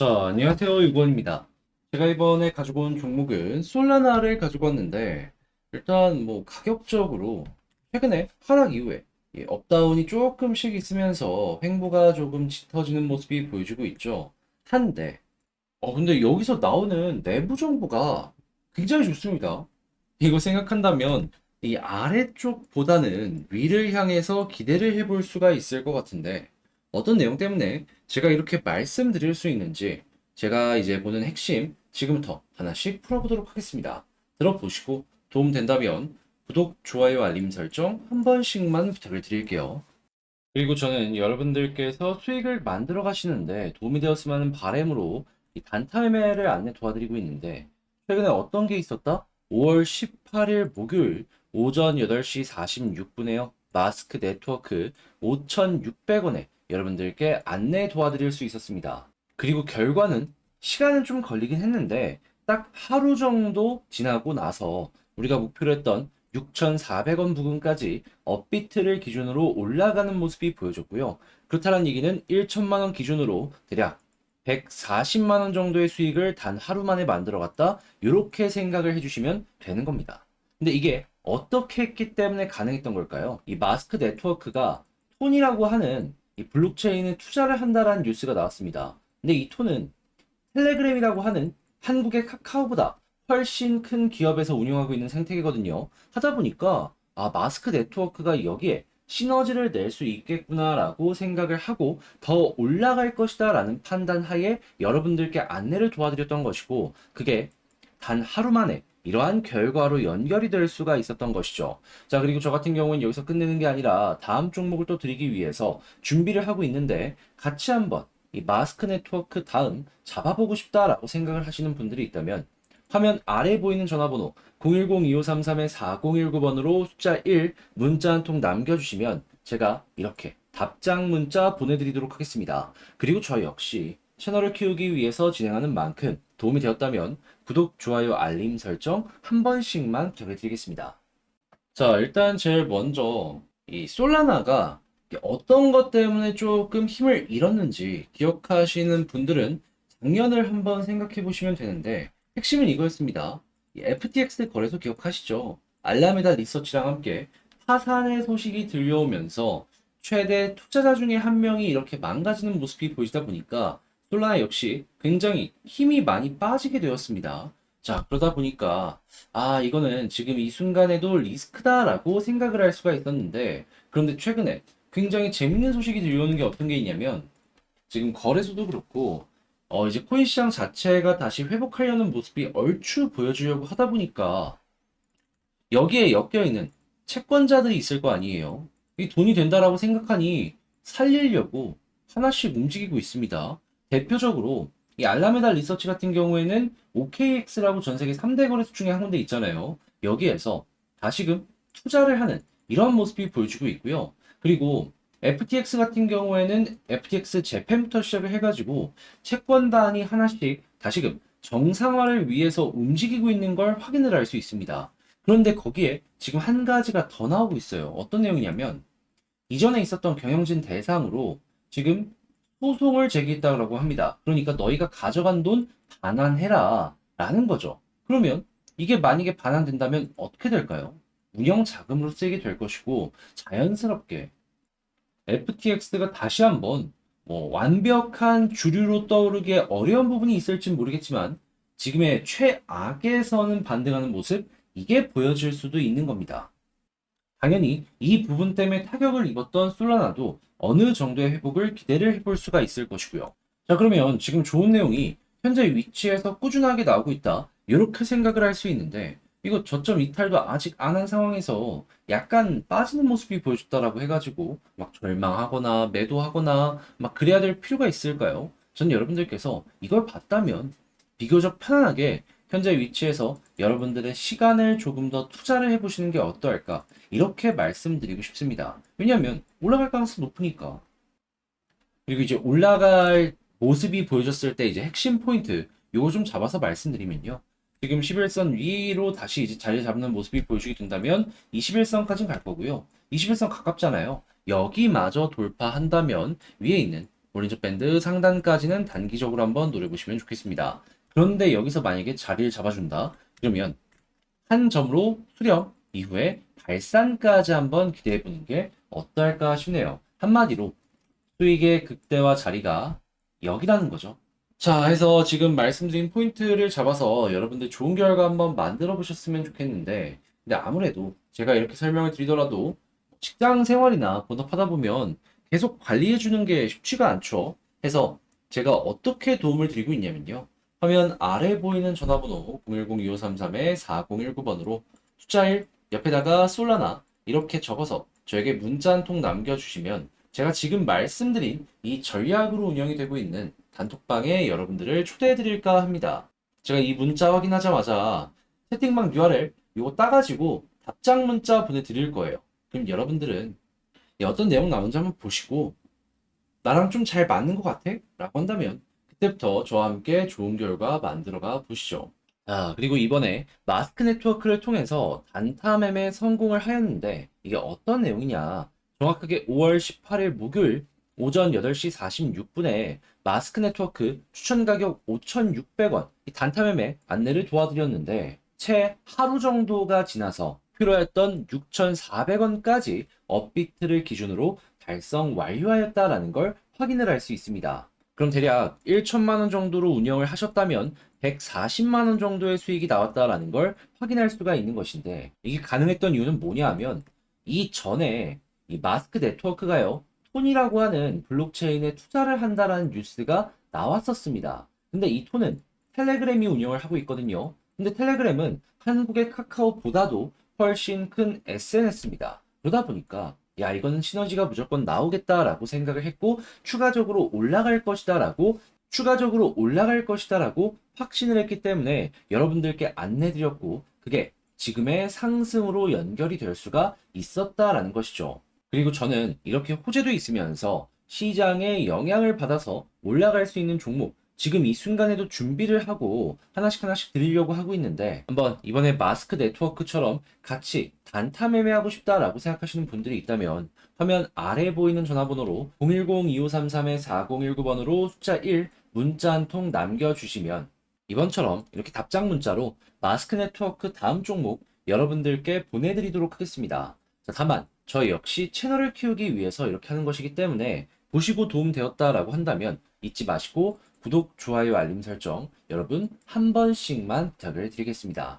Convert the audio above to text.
자, 안녕하세요. 유건입니다. 제가 이번에 가지고 온 종목은 솔라나를 가지고 왔는데, 일단 뭐 가격적으로 최근에 하락 이후에 이 업다운이 조금씩 있으면서 횡보가 조금 짙어지는 모습이 보여주고 있죠. 한데, 어, 근데 여기서 나오는 내부 정보가 굉장히 좋습니다. 이거 생각한다면 이 아래쪽보다는 위를 향해서 기대를 해볼 수가 있을 것 같은데, 어떤 내용 때문에 제가 이렇게 말씀드릴 수 있는지 제가 이제 보는 핵심 지금부터 하나씩 풀어보도록 하겠습니다. 들어보시고 도움 된다면 구독, 좋아요, 알림 설정 한 번씩만 부탁을 드릴게요. 그리고 저는 여러분들께서 수익을 만들어 가시는데 도움이 되었으면 하는 바람으로 이 단타 매매를 안내 도와드리고 있는데 최근에 어떤 게 있었다? 5월 18일 목요일 오전 8시 46분에요. 마스크 네트워크 5,600원에 여러분들께 안내 도와드릴 수 있었습니다. 그리고 결과는 시간은 좀 걸리긴 했는데 딱 하루 정도 지나고 나서 우리가 목표로 했던 6,400원 부근까지 업비트를 기준으로 올라가는 모습이 보여졌고요. 그렇다는 얘기는 1천만 원 기준으로 대략 140만 원 정도의 수익을 단 하루 만에 만들어 갔다. 이렇게 생각을 해 주시면 되는 겁니다. 근데 이게 어떻게 했기 때문에 가능했던 걸까요? 이 마스크 네트워크가 톤이라고 하는 이 블록체인에 투자를 한다라는 뉴스가 나왔습니다. 근데 이 톤은 텔레그램이라고 하는 한국의 카카오보다 훨씬 큰 기업에서 운영하고 있는 생태계거든요. 하다 보니까 아 마스크 네트워크가 여기에 시너지를 낼 수 있겠구나라고 생각을 하고 더 올라갈 것이다라는 판단 하에 여러분들께 안내를 도와드렸던 것이고 그게 단 하루 만에 이러한 결과로 연결이 될 수가 있었던 것이죠. 자, 그리고 저 같은 경우는 여기서 끝내는 게 아니라 다음 종목을 또 드리기 위해서 준비를 하고 있는데 같이 한번 이 마스크 네트워크 다음 잡아보고 싶다라고 생각을 하시는 분들이 있다면 화면 아래 보이는 전화번호 010-2533-4019번으로 숫자 1 문자 한 통 남겨주시면 제가 이렇게 답장 문자 보내드리도록 하겠습니다. 그리고 저 역시 채널을 키우기 위해서 진행하는 만큼 도움이 되었다면 구독, 좋아요, 알림 설정 한 번씩만 부탁드리겠습니다. 자, 일단 제일 먼저 이 솔라나가 어떤 것 때문에 조금 힘을 잃었는지 기억하시는 분들은 작년을 한번 생각해 보시면 되는데 핵심은 이거였습니다. 이 FTX 거래소 기억하시죠? 알라메다 리서치랑 함께 파산의 소식이 들려오면서 최대 투자자 중에 한 명이 이렇게 망가지는 모습이 보이다 보니까 솔라나 역시 굉장히 힘이 많이 빠지게 되었습니다. 자, 그러다 보니까, 아, 이거는 지금 이 순간에도 리스크다라고 생각을 할 수가 있었는데, 그런데 최근에 굉장히 재밌는 소식이 들려오는 게 어떤 게 있냐면, 지금 거래소도 그렇고, 어, 이제 코인 시장 자체가 다시 회복하려는 모습이 얼추 보여주려고 하다 보니까, 여기에 엮여 있는 채권자들이 있을 거 아니에요. 이 돈이 된다라고 생각하니 살리려고 하나씩 움직이고 있습니다. 대표적으로 이 알라메다 리서치 같은 경우에는 OKX라고 전 세계 3대 거래소 중에 한 군데 있잖아요. 여기에서 다시금 투자를 하는 이런 모습이 보여주고 있고요. 그리고 FTX 같은 경우에는 FTX 재팬부터 시작을 해가지고 채권 단이 하나씩 다시금 정상화를 위해서 움직이고 있는 걸 확인을 할 수 있습니다. 그런데 거기에 지금 한 가지가 더 나오고 있어요. 어떤 내용이냐면 이전에 있었던 경영진 대상으로 지금 소송을 제기했다고 합니다. 그러니까 너희가 가져간 돈 반환해라 라는 거죠. 그러면 이게 만약에 반환된다면 어떻게 될까요? 운영 자금으로 쓰이게 될 것이고 자연스럽게 FTX가 다시 한번 뭐 완벽한 주류로 떠오르기에 어려운 부분이 있을지 모르겠지만 지금의 최악에서는 반등하는 모습 이게 보여질 수도 있는 겁니다. 당연히 이 부분 때문에 타격을 입었던 솔라나도 어느 정도의 회복을 기대를 해볼 수가 있을 것이고요. 자, 그러면 지금 좋은 내용이 현재 위치에서 꾸준하게 나오고 있다. 이렇게 생각을 할 수 있는데, 이거 저점 이탈도 아직 안 한 상황에서 약간 빠지는 모습이 보여줬다라고 해가지고 막 절망하거나 매도하거나 막 그래야 될 필요가 있을까요? 전 여러분들께서 이걸 봤다면 비교적 편안하게 현재 위치에서 여러분들의 시간을 조금 더 투자를 해보시는 게 어떠할까? 이렇게 말씀드리고 싶습니다. 왜냐하면 올라갈 가능성이 높으니까. 그리고 이제 올라갈 모습이 보여졌을 때 이제 핵심 포인트, 요거 좀 잡아서 말씀드리면요. 지금 11선 위로 다시 이제 자리 잡는 모습이 보여주게 된다면 21선까지는 갈 거고요. 21선 가깝잖아요. 여기마저 돌파한다면 위에 있는 볼린저 밴드 상단까지는 단기적으로 한번 노려보시면 좋겠습니다. 그런데 여기서 만약에 자리를 잡아준다. 그러면 한 점으로 수렴 이후에 발산까지 한번 기대해 보는 게 어떨까 싶네요. 한마디로 수익의 극대화 자리가 여기라는 거죠. 자, 해서 지금 말씀드린 포인트를 잡아서 여러분들 좋은 결과 한번 만들어 보셨으면 좋겠는데, 근데 아무래도 제가 이렇게 설명을 드리더라도 직장 생활이나 본업하다 보면 계속 관리해 주는 게 쉽지가 않죠. 해서 제가 어떻게 도움을 드리고 있냐면요. 화면 아래 보이는 전화번호 010-2533-4019번으로 숫자 1 옆에다가 솔라나 이렇게 적어서 저에게 문자 한 통 남겨주시면 제가 지금 말씀드린 이 전략으로 운영이 되고 있는 단톡방에 여러분들을 초대해 드릴까 합니다. 제가 이 문자 확인하자마자 채팅방 URL 이거 따가지고 답장 문자 보내드릴 거예요. 그럼 여러분들은 이 어떤 내용 나온지 한번 보시고 나랑 좀 잘 맞는 것 같아? 라고 한다면 그때부터 저와 함께 좋은 결과 만들어가 보시죠. 아, 그리고 이번에 마스크 네트워크를 통해서 단타 매매 성공을 하였는데 이게 어떤 내용이냐? 정확하게 5월 18일 목요일 오전 8시 46분에 마스크 네트워크 추천 가격 5,600원 이 단타 매매 안내를 도와드렸는데 채 하루 정도가 지나서 필요했던 6,400원까지 업비트를 기준으로 달성 완료하였다라는 걸 확인을 할 수 있습니다. 그럼 대략 1천만 원 정도로 운영을 하셨다면 140만 원 정도의 수익이 나왔다라는 걸 확인할 수가 있는 것인데 이게 가능했던 이유는 뭐냐 하면 이 전에 이 마스크 네트워크가요 톤이라고 하는 블록체인에 투자를 한다라는 뉴스가 나왔었습니다. 근데 이 톤은 텔레그램이 운영을 하고 있거든요. 근데 텔레그램은 한국의 카카오보다도 훨씬 큰 SNS입니다. 그러다 보니까 야 이거는 시너지가 무조건 나오겠다라고 생각을 했고 추가적으로 올라갈 것이다라고 추가적으로 올라갈 것이다라고 확신을 했기 때문에 여러분들께 안내드렸고 그게 지금의 상승으로 연결이 될 수가 있었다라는 것이죠. 그리고 저는 이렇게 호재도 있으면서 시장에 영향을 받아서 올라갈 수 있는 종목 지금 이 순간에도 준비를 하고 하나씩 하나씩 드리려고 하고 있는데 한번 이번에 마스크 네트워크처럼 같이 단타 매매하고 싶다라고 생각하시는 분들이 있다면 화면 아래 보이는 전화번호로 010-2533-4019번으로 숫자 1 문자 한 통 남겨주시면 이번처럼 이렇게 답장 문자로 마스크 네트워크 다음 종목 여러분들께 보내드리도록 하겠습니다. 자, 다만 저 역시 채널을 키우기 위해서 이렇게 하는 것이기 때문에 보시고 도움되었다라고 한다면 잊지 마시고 구독, 좋아요, 알림 설정 여러분 한 번씩만 부탁을 드리겠습니다.